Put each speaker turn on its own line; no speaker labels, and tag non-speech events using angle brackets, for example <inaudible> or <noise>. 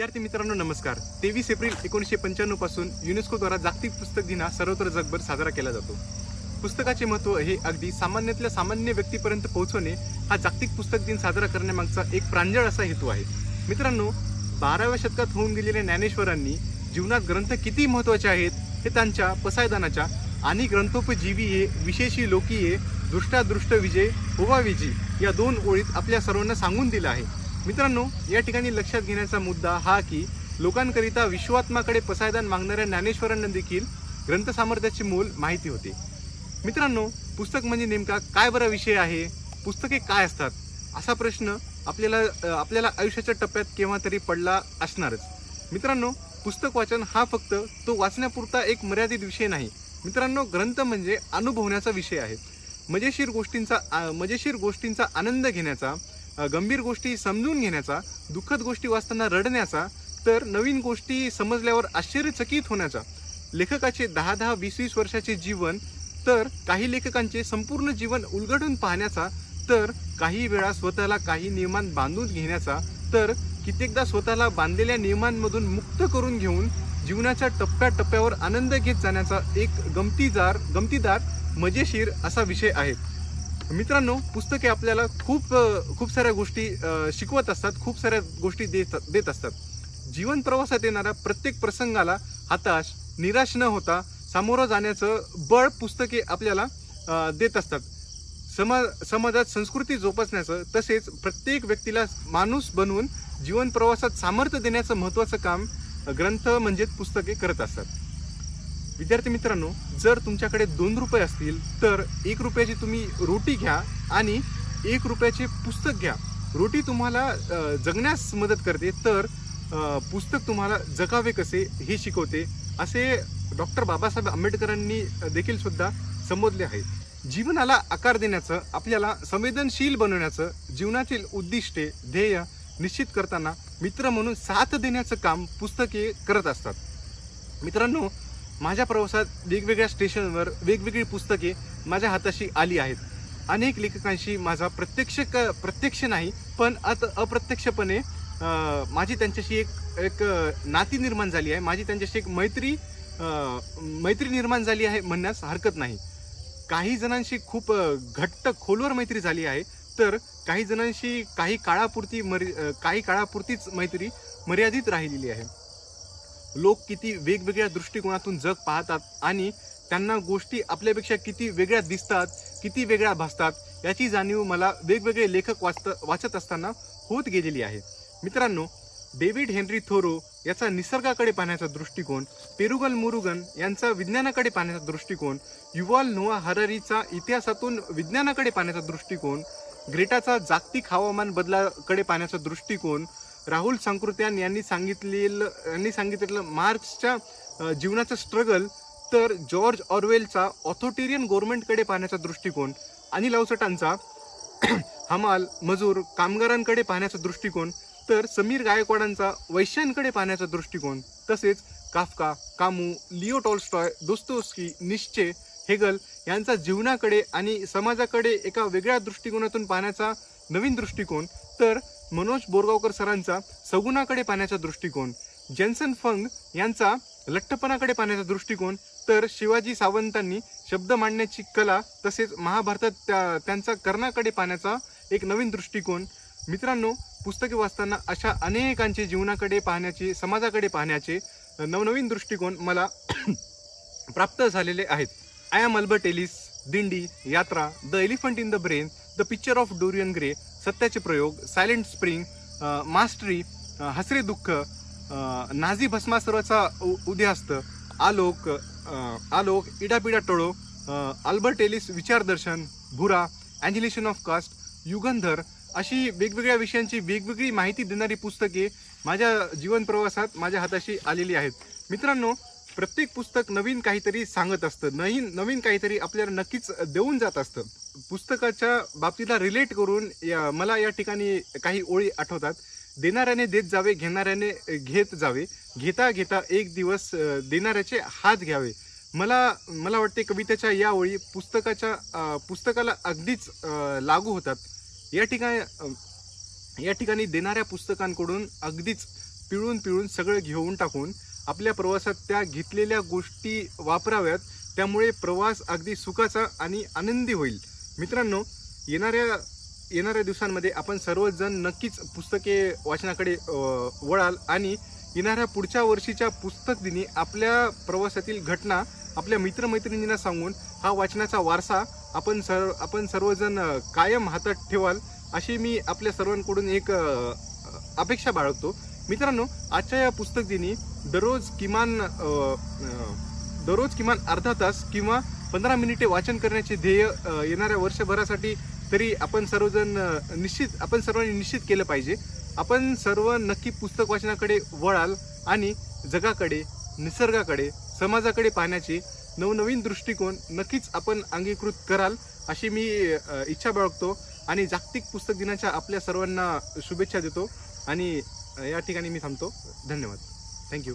विद्यार्थी मित्रांनो नमस्कार. तेवीस एप्रिल एकोणीसशे पंच्याण्णवपासून युनेस्कोद्वारा जागतिक पुस्तक दिन हा सर्वत्र जगभर साजरा केला जातो. पुस्तकाचे महत्त्व हे अगदी सामान्यातल्या सामान्य व्यक्तीपर्यंत पोहोचवणे हा जागतिक पुस्तक दिन साजरा करण्यामागचा एक प्रांजळ असा हेतू आहे. मित्रांनो बाराव्या शतकात होऊन गेलेल्या ज्ञानेश्वरांनी जीवनात ग्रंथ किती महत्त्वाचे आहेत हे त्यांच्या पसायदानाच्या आणि ग्रंथोपजीवी हे विशेषी लोकीये दृष्टादृष्ट विजय होवा विजी या दोन ओळीत आपल्या सर्वांना सांगून दिलं आहे. मित्रांनो या ठिकाणी लक्षात घेण्याचा मुद्दा हा की लोकांकरिता विश्वात्माकडे पसायदान मागणाऱ्या ज्ञानेश्वरांना देखील ग्रंथसामर्थ्याचे मोल माहिती होते. मित्रांनो पुस्तक म्हणजे नेमका काय बरा विषय आहे? पुस्तके काय असतात? असा प्रश्न आपल्याला आपल्याला आयुष्याच्या टप्प्यात केव्हा तरी पडला असणारच. मित्रांनो पुस्तक वाचन हा फक्त तो वाचण्यापुरता एक मर्यादित विषय नाही. मित्रांनो ग्रंथ म्हणजे अनुभवण्याचा विषय आहे. मजेशीर गोष्टींचा आ, मजेशीर गोष्टींचा आनंद घेण्याचा गंभीर गोष्टी समजून घेण्याचा दुःखद गोष्टी वाचताना रडण्याचा तर नवीन गोष्टी समजल्यावर आश्चर्यचकित होण्याचा. लेखकाचे दहा दहा वीस वीस वर्षाचे जीवन तर काही लेखकांचे संपूर्ण जीवन उलगडून पाहण्याचा तर काही वेळा स्वतःला काही नियमांत बांधून घेण्याचा तर कित्येकदा स्वतःला बांधलेल्या नियमांमधून मुक्त करून घेऊन जीवनाच्या टप्प्याटप्प्यावर आनंद घेत जाण्याचा एक गमतीदार गमतीदार मजेशीर असा विषय आहे. मित्रांनो पुस्तके आपल्याला खूप खूप साऱ्या गोष्टी शिकवत असतात खूप साऱ्या गोष्टी देत देत असतात. जीवन प्रवासात येणाऱ्या प्रत्येक प्रसंगाला हताश निराश न होता सामोरं जाण्याचं बळ पुस्तके आपल्याला देत असतात. समाज समाजात संस्कृती जोपासण्याचं तसेच प्रत्येक व्यक्तीला माणूस बनवून जीवन प्रवासात सामर्थ्य देण्याचं महत्त्वाचं काम ग्रंथ म्हणजेच पुस्तके करत असतात. विद्यार्थी मित्रांनो जर तुमच्याकडे दोन रुपये असतील तर एक रुपयाची तुम्ही रोटी घ्या आणि एक रुपयाचे पुस्तक घ्या. रोटी तुम्हाला जगण्यास मदत करते तर पुस्तक तुम्हाला जगावे कसे हे शिकवते. असे डॉक्टर बाबासाहेब आंबेडकरांनी देखील सुद्धा संबोधले आहे जीवनाला आकार देण्याचं आपल्याला संवेदनशील बनवण्याचं जीवनातील उद्दिष्टे ध्येय निश्चित करताना मित्र म्हणून साथ देण्याचं काम पुस्तके करत असतात. मित्रांनो माझ्या प्रवासात वेगवेगळ्या स्टेशनवर वेगवेगळी पुस्तके माझ्या हाताशी आली आहेत. अनेक लेखकांशी माझा प्रत्यक्ष क प्रत्यक्ष नाही पण अत अप्रत्यक्षपणे माझी त्यांच्याशी एक एक नाती निर्माण झाली आहे. माझी त्यांच्याशी एक मैत्री मैत्री निर्माण झाली आहे म्हणण्यास हरकत नाही. काही जणांशी खूप घट्ट खोलवर मैत्री झाली आहे तर काही जणांशी काही काळापुरती मर काही काळापुरतीच मैत्री मर्यादित राहिलेली आहे. लोक किती वेगवेगळ्या दृष्टिकोनातून जग पाहतात आणि त्यांना गोष्टी आपल्यापेक्षा किती वेगळ्या दिसतात किती वेगळ्या भासतात याची जाणीव मला वेगवेगळे लेखक वाचत वाचत असताना होत गेलेली आहे. मित्रांनो डेव्हिड हेनरी थोरो याचा निसर्गाकडे पाहण्याचा दृष्टिकोन पेरुगल मुरुगन यांचा विज्ञानाकडे पाहण्याचा दृष्टिकोन युवाल नोआ हरारीचा इतिहासातून विज्ञानाकडे पाहण्याचा दृष्टिकोन ग्रेटाचा जागतिक हवामान बदलाकडे पाहण्याचा दृष्टिकोन राहुल सांकृत्यान यांनी सांगितलेलं यांनी सांगितलेलं मार्क्सच्या जीवनाचं स्ट्रगल तर जॉर्ज ऑरवेलचा ऑथोटेरियन गव्हर्नमेंटकडे पाहण्याचा दृष्टिकोन आणि लावसटांचा <clears throat> हमाल मजूर कामगारांकडे पाहण्याचा दृष्टिकोन तर समीर गायकवाडांचा वैश्यांकडे पाहण्याचा दृष्टिकोन तसेच Kafka Camus Leo Tolstoy Dostoevsky निश्चय हेगल यांचा जीवनाकडे आणि समाजाकडे एका वेगळ्या दृष्टिकोनातून पाहण्याचा नवीन दृष्टिकोन तर मनोज बोरगावकर सरांचा सगुणाकडे पाहण्याचा दृष्टिकोन जेन्सन फंग यांचा लठ्ठपणाकडे पाहण्याचा दृष्टिकोन तर शिवाजी सावंतांनी शब्द मांडण्याची कला तसेच महाभारतात त्या त्यांचा कर्णाकडे पाहण्याचा एक नवीन दृष्टिकोन. मित्रांनो पुस्तके वाचताना अशा अनेकांचे जीवनाकडे पाहण्याचे समाजाकडे पाहण्याचे नवनवीन दृष्टिकोन मला <coughs> प्राप्त झालेले आहेत. आय एम अल्बर्ट एलिस दिंडी यात्रा the elephant in the brain the picture of Dorian Gray सत्याचे प्रयोग सायलेंट स्प्रिंग मास्टरी हसरे दुःख नाझी भस्मासुराचा उ- उदयास्त आलोक आलोक इडापिडा टोळो अल्बर्ट एलिस विचारदर्शन भुरा अँजिलेशन ऑफ कास्ट युगंधर अशी वेगवेगळ्या विषयांची वेगवेगळी माहिती देणारी पुस्तके माझ्या जीवन प्रवासात माझ्या हाताशी आलेली आहेत. मित्रांनो प्रत्येक पुस्तक नवीन काहीतरी सांगत असतं. नवीन नवीन काहीतरी आपल्याला नक्कीच देऊन जात असतं. पुस्तकाच्या बाबतीला रिलेट करून या मला या ठिकाणी काही ओळी आठवतात. देणाऱ्याने देत जावे घेणाऱ्याने घेत जावे. घेता घेता एक दिवस देणाऱ्याचे हात घ्यावे. मला मला वाटते कवितेच्या या ओळी पुस्तकाच्या पुस्तकाला अगदीच लागू होतात. या ठिकाणी या ठिकाणी देणाऱ्या पुस्तकांकडून अगदीच पिळून पिळून सगळं घेऊन टाकून आपल्या प्रवासात त्या घेतलेल्या गोष्टी वापराव्यात. त्यामुळे प्रवास अगदी सुखाचा आणि आनंदी होईल. मित्रांनो येणाऱ्या येणाऱ्या दिवसांमध्ये आपण सर्वजण नक्कीच पुस्तके वाचनाकडे वळाल आणि येणाऱ्या पुढच्या वर्षीच्या पुस्तक दिनी आपल्या प्रवासातील घटना आपल्या मित्रमैत्रिणींना सांगून हा वाचनाचा वारसा आपण सर्व आपण सर्वजण कायम हातात ठेवाल अशी मी आपल्या सर्वांकडून एक अपेक्षा बाळगतो. मित्रांनो आजच्या या पुस्तक दिनी दररोज किमान दररोज किमान अर्धा तास किंवा पंधरा मिनिटे वाचन करण्याचे ध्येय येणाऱ्या वर्षभरासाठी तरी आपण सर्वजण निश्चित आपण सर्वांनी निश्चित केलं पाहिजे. आपण सर्व नक्की पुस्तक वाचनाकडे वळाल आणि जगाकडे निसर्गाकडे समाजाकडे पाहण्याचे नवनवीन दृष्टिकोन नक्कीच आपण अंगीकृत कराल अशी मी इच्छा बाळगतो आणि जागतिक पुस्तक दिनाच्या आपल्या सर्वांना शुभेच्छा देतो आणि या ठिकाणी मी थांबतो. धन्यवाद. थँक्यू